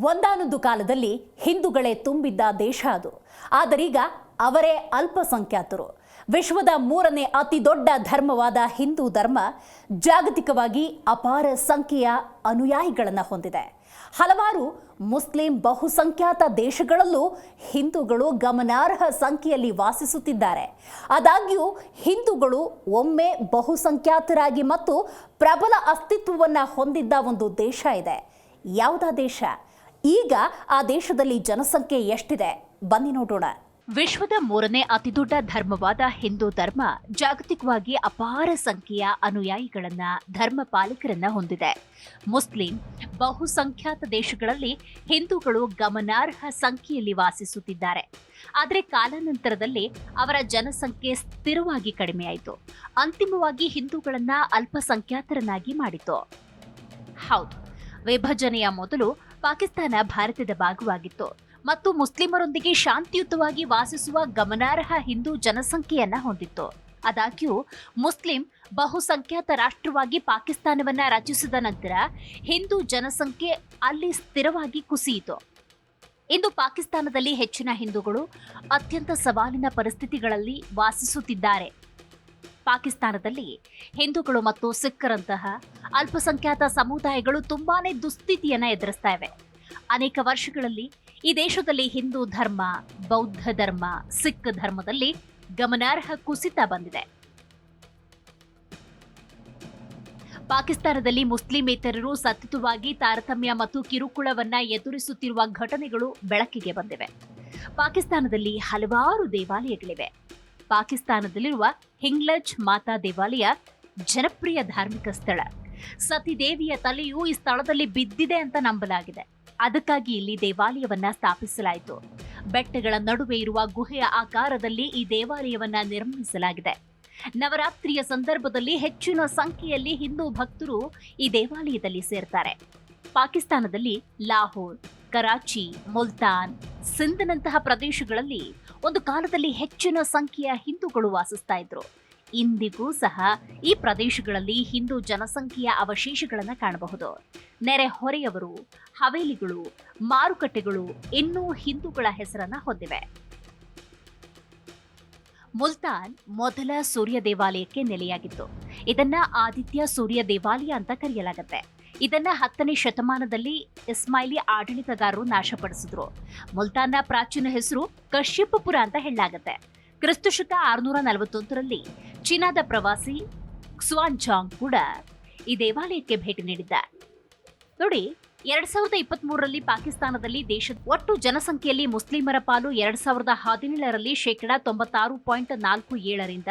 ಒಂದಾನೊಂದು ಕಾಲದಲ್ಲಿ ಹಿಂದೂಗಳೇ ತುಂಬಿದ್ದ ದೇಶ ಅದು. ಆದರೀಗ ಅವರೇ ಅಲ್ಪಸಂಖ್ಯಾತರು. ವಿಶ್ವದ ಮೂರನೇ ಅತಿ ದೊಡ್ಡ ಧರ್ಮವಾದ ಹಿಂದೂ ಧರ್ಮ ಜಾಗತಿಕವಾಗಿ ಅಪಾರ ಸಂಖ್ಯೆಯ ಅನುಯಾಯಿಗಳನ್ನು ಹೊಂದಿದೆ. ಹಲವಾರು ಮುಸ್ಲಿಂ ಬಹುಸಂಖ್ಯಾತ ದೇಶಗಳಲ್ಲೂ ಹಿಂದೂಗಳು ಗಮನಾರ್ಹ ಸಂಖ್ಯೆಯಲ್ಲಿ ವಾಸಿಸುತ್ತಿದ್ದಾರೆ. ಆದಾಗ್ಯೂ ಹಿಂದೂಗಳು ಒಮ್ಮೆ ಬಹುಸಂಖ್ಯಾತರಾಗಿ ಮತ್ತು ಪ್ರಬಲ ಅಸ್ತಿತ್ವವನ್ನು ಹೊಂದಿದ್ದ ಒಂದು ದೇಶ ಇದೆ. ಯಾವುದಾ ದೇಶ? ಈಗ ಆ ದೇಶದಲ್ಲಿ ಜನಸಂಖ್ಯೆ ಎಷ್ಟಿದೆ? ಬನ್ನಿ ನೋಡೋಣ. ವಿಶ್ವದ ಮೂರನೇ ಅತಿದೊಡ್ಡ ಧರ್ಮವಾದ ಹಿಂದೂ ಧರ್ಮ ಜಾಗತಿಕವಾಗಿ ಅಪಾರ ಸಂಖ್ಯೆಯ ಅನುಯಾಯಿಗಳನ್ನ ಧರ್ಮ ಪಾಲಕರನ್ನ ಹೊಂದಿದೆ. ಮುಸ್ಲಿಂ, ಬಹುಸಂಖ್ಯಾತ ದೇಶಗಳಲ್ಲಿ ಹಿಂದೂಗಳು ಗಮನಾರ್ಹ ಸಂಖ್ಯೆಯಲ್ಲಿ ವಾಸಿಸುತ್ತಿದ್ದಾರೆ. ಆದರೆ ಕಾಲಾನಂತರದಲ್ಲಿ ಅವರ ಜನಸಂಖ್ಯೆ ಸ್ಥಿರವಾಗಿ ಕಡಿಮೆಯಾಯಿತು. ಅಂತಿಮವಾಗಿ ಹಿಂದೂಗಳನ್ನ ಅಲ್ಪಸಂಖ್ಯಾತರನ್ನಾಗಿ ಮಾಡಿತು. ಹೌದು, ವಿಭಜನೆಯ ಮೊದಲು ಪಾಕಿಸ್ತಾನ ಭಾರತದ ಭಾಗವಾಗಿತ್ತು ಮತ್ತು ಮುಸ್ಲಿಮರೊಂದಿಗೆ ಶಾಂತಿಯುತವಾಗಿ ವಾಸಿಸುವ ಗಮನಾರ್ಹ ಹಿಂದೂ ಜನಸಂಖ್ಯೆಯನ್ನ ಹೊಂದಿತ್ತು. ಆದಾಗ್ಯೂ, ಮುಸ್ಲಿಂ ಬಹುಸಂಖ್ಯಾತ ರಾಷ್ಟ್ರವಾಗಿ ಪಾಕಿಸ್ತಾನವನ್ನ ರಚಿಸಿದ ನಂತರ ಹಿಂದೂ ಜನಸಂಖ್ಯೆ ಅಲ್ಲಿ ಸ್ಥಿರವಾಗಿ ಕುಸಿಯಿತು. ಇಂದು ಪಾಕಿಸ್ತಾನದಲ್ಲಿ ಹೆಚ್ಚಿನ ಹಿಂದೂಗಳು ಅತ್ಯಂತ ಸವಾಲಿನ ಪರಿಸ್ಥಿತಿಗಳಲ್ಲಿ ವಾಸಿಸುತ್ತಿದ್ದಾರೆ. ಪಾಕಿಸ್ತಾನದಲ್ಲಿ ಹಿಂದೂಗಳು ಮತ್ತು ಸಿಖ್ಖರಂತಹ ಅಲ್ಪಸಂಖ್ಯಾತ ಸಮುದಾಯಗಳು ತುಂಬಾನೇ ದುಸ್ಥಿತಿಯನ್ನ ಎದುರಿಸ್ತಾ ಇವೆ. ಅನೇಕ ವರ್ಷಗಳಲ್ಲಿ ಈ ದೇಶದಲ್ಲಿ ಹಿಂದೂ ಧರ್ಮ, ಬೌದ್ಧ ಧರ್ಮ, ಸಿಖ್ ಧರ್ಮದಲ್ಲಿ ಗಮನಾರ್ಹ ಕುಸಿತ ಬಂದಿದೆ. ಪಾಕಿಸ್ತಾನದಲ್ಲಿ ಮುಸ್ಲಿಮೇತರರು ಸತತವಾಗಿ ತಾರತಮ್ಯ ಮತ್ತು ಕಿರುಕುಳವನ್ನ ಎದುರಿಸುತ್ತಿರುವ ಘಟನೆಗಳು ಬೆಳಕಿಗೆ ಬಂದಿವೆ. ಪಾಕಿಸ್ತಾನದಲ್ಲಿ ಹಲವಾರು ದೇವಾಲಯಗಳಿವೆ. ಪಾಕಿಸ್ತಾನದಲ್ಲಿರುವ ಹಿಂಗ್ಲಜ್ ಮಾತಾ ದೇವಾಲಯ ಜನಪ್ರಿಯ ಧಾರ್ಮಿಕ ಸ್ಥಳ. ಸತಿದೇವಿಯ ತಲೆಯು ಈ ಸ್ಥಳದಲ್ಲಿ ಬಿದ್ದಿದೆ ಅಂತ ನಂಬಲಾಗಿದೆ. ಅದಕ್ಕಾಗಿ ಇಲ್ಲಿ ದೇವಾಲಯವನ್ನ ಸ್ಥಾಪಿಸಲಾಯಿತು. ಬೆಟ್ಟಗಳ ನಡುವೆ ಇರುವ ಗುಹೆಯ ಆಕಾರದಲ್ಲಿ ಈ ದೇವಾಲಯವನ್ನ ನಿರ್ಮಿಸಲಾಗಿದೆ. ನವರಾತ್ರಿಯ ಸಂದರ್ಭದಲ್ಲಿ ಹೆಚ್ಚಿನ ಸಂಖ್ಯೆಯಲ್ಲಿ ಹಿಂದೂ ಭಕ್ತರು ಈ ದೇವಾಲಯದಲ್ಲಿ ಸೇರ್ತಾರೆ. ಪಾಕಿಸ್ತಾನದಲ್ಲಿ ಲಾಹೋರ್, ಕರಾಚಿ, ಮುಲ್ತಾನ್ ಸಿಂಧ್ನಂತಹ ಪ್ರದೇಶಗಳಲ್ಲಿ ಒಂದು ಕಾಲದಲ್ಲಿ ಹೆಚ್ಚಿನ ಸಂಖ್ಯೆಯ ಹಿಂದೂಗಳು ವಾಸಿಸ್ತಾ ಇದ್ರು. ಇಂದಿಗೂ ಸಹ ಈ ಪ್ರದೇಶಗಳಲ್ಲಿ ಹಿಂದೂ ಜನಸಂಖ್ಯೆಯ ಅವಶೇಷಗಳನ್ನು ಕಾಣಬಹುದು. ನೆರೆಹೊರೆಯವರು ಹವೇಲಿಗಳು, ಮಾರುಕಟ್ಟೆಗಳು ಇನ್ನೂ ಹಿಂದೂಗಳ ಹೆಸರನ್ನ ಹೊಂದಿವೆ. ಮುಲ್ತಾನ್ ಮೊದಲ ಸೂರ್ಯ ದೇವಾಲಯಕ್ಕೆ ನೆಲೆಯಾಗಿತ್ತು. ಇದನ್ನ ಆದಿತ್ಯ ಸೂರ್ಯ ದೇವಾಲಯ ಅಂತ ಕರೆಯಲಾಗುತ್ತೆ. ಇದನ್ನ ಹತ್ತನೇ ಶತಮಾನದಲ್ಲಿ ಇಸ್ಮಾಯಿಲಿ ಆಡಳಿತಗಾರರು ನಾಶಪಡಿಸಿದ್ರು. ಮುಲ್ತಾನ್ನ ಪ್ರಾಚೀನ ಹೆಸರು ಕಶ್ಯಪಪುರ ಅಂತ ಹೇಳಲಾಗುತ್ತೆ. ಕ್ರಿಸ್ತಶಕ ಆರುನೂರ ನಲವತ್ತೊಂದರಲ್ಲಿ ಚೀನಾದ ಪ್ರವಾಸಿ ಕ್ಸ್ವಾನ್ಚಾಂಗ್ ಕೂಡ ಈ ದೇವಾಲಯಕ್ಕೆ ಭೇಟಿ ನೀಡಿದ್ದ ನೋಡಿ, ಎರಡ್ ಸಾವಿರದ ಇಪ್ಪತ್ತ್ ಮೂರರಲ್ಲಿ ಪಾಕಿಸ್ತಾನದಲ್ಲಿ ದೇಶದ ಒಟ್ಟು ಜನಸಂಖ್ಯೆಯಲ್ಲಿ ಮುಸ್ಲಿಮರ ಪಾಲು ಎರಡ್ ಸಾವಿರದ ಹದಿನೇಳರಲ್ಲಿ ಶೇಕಡಾ ತೊಂಬತ್ತಾರು ಪಾಯಿಂಟ್ ನಾಲ್ಕು ಏಳರಿಂದ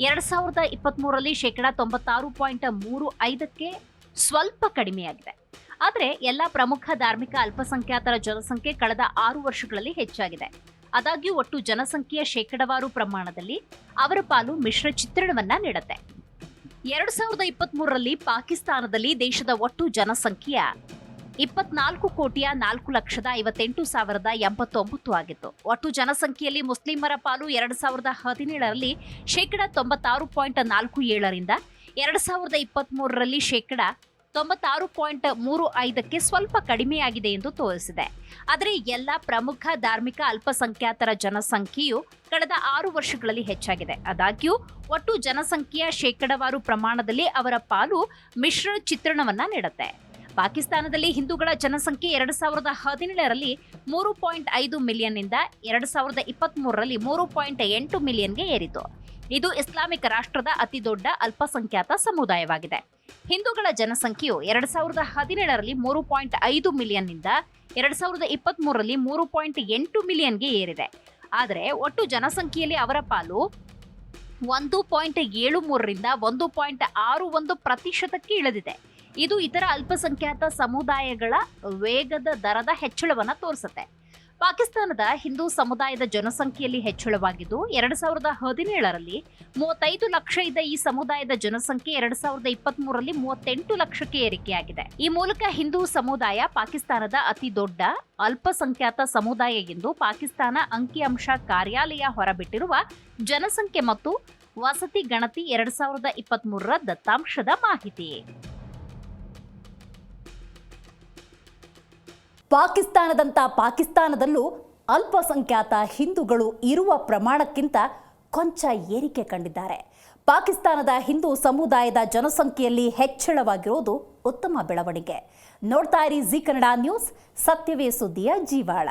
ಎರಡ್ ಸಾವಿರದ ಇಪ್ಪತ್ತ್ ಮೂರರಲ್ಲಿ ಶೇಕಡಾ ತೊಂಬತ್ತಾರು ಪಾಯಿಂಟ್ ಮೂರು ಐದಕ್ಕೆ ಸ್ವಲ್ಪ ಕಡಿಮೆಯಾಗಿದೆ. ಆದರೆ, ಎಲ್ಲ ಪ್ರಮುಖ ಧಾರ್ಮಿಕ ಅಲ್ಪಸಂಖ್ಯಾತರ ಜನಸಂಖ್ಯೆ ಕಳೆದ ಆರು ವರ್ಷಗಳಲ್ಲಿ ಹೆಚ್ಚಾಗಿದೆ. ಆದಾಗ್ಯೂ ಒಟ್ಟು ಜನಸಂಖ್ಯೆಯ ಶೇಕಡವಾರು ಪ್ರಮಾಣದಲ್ಲಿ ಅವರ ಪಾಲು ಮಿಶ್ರ ಚಿತ್ರಣವನ್ನ ನೀಡುತ್ತೆ. ಎರಡು ಸಾವಿರದ ಇಪ್ಪತ್ತ್ ಮೂರರಲ್ಲಿ ಪಾಕಿಸ್ತಾನದಲ್ಲಿ ದೇಶದ ಒಟ್ಟು ಜನಸಂಖ್ಯೆಯ ಇಪ್ಪತ್ನಾಲ್ಕು ಕೋಟಿಯ ನಾಲ್ಕು ಲಕ್ಷದ ಐವತ್ತೆಂಟು ಸಾವಿರದ ಎಂಬತ್ತೊಂಬತ್ತು ಆಗಿತ್ತು. ಒಟ್ಟು ಜನಸಂಖ್ಯೆಯಲ್ಲಿ ಮುಸ್ಲಿಮರ ಪಾಲು ಎರಡು ಸಾವಿರದ ಹದಿನೇಳರಲ್ಲಿ ಶೇಕಡ ತೊಂಬತ್ತಾರು ಪಾಯಿಂಟ್ ನಾಲ್ಕು ಏಳರಿಂದ ಎರಡು ಸಾವಿರದ ಇಪ್ಪತ್ತ್ ಶೇಕಡ ತೊಂಬತ್ತಾರು ಪಾಯಿಂಟ್ ಮೂರು ಐದಕ್ಕೆ ಸ್ವಲ್ಪ ಕಡಿಮೆಯಾಗಿದೆ ಎಂದು ತೋರಿಸಿದೆ. ಆದರೆ ಎಲ್ಲ ಪ್ರಮುಖ ಧಾರ್ಮಿಕ ಅಲ್ಪಸಂಖ್ಯಾತರ ಜನಸಂಖ್ಯೆಯು ಕಳೆದ ಆರು ವರ್ಷಗಳಲ್ಲಿ ಹೆಚ್ಚಾಗಿದೆ. ಆದಾಗ್ಯೂ, ಒಟ್ಟು ಜನಸಂಖ್ಯೆಯ ಶೇಕಡವಾರು ಪ್ರಮಾಣದಲ್ಲಿ ಅವರ ಪಾಲು ಮಿಶ್ರ ಚಿತ್ರಣವನ್ನ ನೀಡುತ್ತೆ. ಪಾಕಿಸ್ತಾನದಲ್ಲಿ ಹಿಂದೂಗಳ ಜನಸಂಖ್ಯೆ ಎರಡು ಸಾವಿರದ ಹದಿನೇಳರಲ್ಲಿ ಮೂರು ಪಾಯಿಂಟ್ ಐದು ಮಿಲಿಯನ್ನಿಂದ ಎರಡು ಸಾವಿರದ ಇಪ್ಪತ್ತ್ ಮೂರರಲ್ಲಿ ಮೂರು ಪಾಯಿಂಟ್ ಎಂಟು ಮಿಲಿಯನ್ಗೆ ಏರಿತು. ಇದು ಇಸ್ಲಾಮಿಕ್ ರಾಷ್ಟ್ರದ ಅತಿ ದೊಡ್ಡ ಅಲ್ಪಸಂಖ್ಯಾತ ಸಮುದಾಯವಾಗಿದೆ. ಹಿಂದೂಗಳ ಜನಸಂಖ್ಯೆಯು ಎರಡ್ ಸಾವಿರದ ಹದಿನೇಳರಲ್ಲಿ ಮೂರು ಪಾಯಿಂಟ್ ಐದು ಮಿಲಿಯನ್ನಿಂದ ಎರಡ್ ಸಾವಿರದ ಇಪ್ಪತ್ತ್ ಮೂರರಲ್ಲಿ ಮೂರು ಪಾಯಿಂಟ್ ಎಂಟು ಮಿಲಿಯನ್ಗೆ ಏರಿದೆ. ಆದರೆ ಒಟ್ಟು ಜನಸಂಖ್ಯೆಯಲ್ಲಿ ಅವರ ಪಾಲು ಒಂದು ಪಾಯಿಂಟ್ ಏಳು ಮೂರರಿಂದ ಒಂದು ಪಾಯಿಂಟ್ ಆರು ಒಂದು ಪ್ರತಿಶತಕ್ಕೆ ಇಳಿದಿದೆ. ಇದು ಇತರ ಅಲ್ಪಸಂಖ್ಯಾತ ಸಮುದಾಯಗಳ ವೇಗದ ದರದ ಹೆಚ್ಚಳವನ್ನು ತೋರಿಸುತ್ತೆ. ಪಾಕಿಸ್ತಾನದ ಹಿಂದೂ ಸಮುದಾಯದ ಜನಸಂಖ್ಯೆಯಲ್ಲಿ ಹೆಚ್ಚಳವಾಗಿದ್ದು, ಎರಡು ಸಾವಿರದ ಹದಿನೇಳರಲ್ಲಿ ಮೂವತ್ತೈದು ಲಕ್ಷ ಇದ್ದ ಈ ಸಮುದಾಯದ ಜನಸಂಖ್ಯೆ ಎರಡು ಸಾವಿರದ ಇಪ್ಪತ್ತ್ ಮೂರರಲ್ಲಿ ಮೂವತ್ತೆಂಟು ಲಕ್ಷಕ್ಕೆ ಏರಿಕೆಯಾಗಿದೆ. ಈ ಮೂಲಕ ಹಿಂದೂ ಸಮುದಾಯ ಪಾಕಿಸ್ತಾನದ ಅತಿ ದೊಡ್ಡ, ಅಲ್ಪಸಂಖ್ಯಾತ ಸಮುದಾಯ ಎಂದು ಪಾಕಿಸ್ತಾನ ಅಂಕಿಅಂಶ ಕಾರ್ಯಾಲಯ ಹೊರಬಿಟ್ಟಿರುವ ಜನಸಂಖ್ಯೆ ಮತ್ತು ವಸತಿ ಗಣತಿ ಎರಡು ಸಾವಿರದ ಇಪ್ಪತ್ತ್ ಮೂರರ ದತ್ತಾಂಶದ ಮಾಹಿತಿ. ಪಾಕಿಸ್ತಾನದಂಥ ಪಾಕಿಸ್ತಾನದಲ್ಲೂ ಅಲ್ಪಸಂಖ್ಯಾತ ಹಿಂದೂಗಳು ಇರುವ ಪ್ರಮಾಣಕ್ಕಿಂತ ಕೊಂಚ ಏರಿಕೆ ಕಂಡಿದ್ದಾರೆ. ಪಾಕಿಸ್ತಾನದ ಹಿಂದೂ ಸಮುದಾಯದ ಜನಸಂಖ್ಯೆಯಲ್ಲಿ ಹೆಚ್ಚಳವಾಗಿರೋದು ಉತ್ತಮ ಬೆಳವಣಿಗೆ. ನೋಡ್ತಾ ಇರಿ ಜಿ ಕನ್ನಡ ನ್ಯೂಸ್ ಸತ್ಯವೇ ಸುದ್ದಿಯ ಜೀವಾಳ.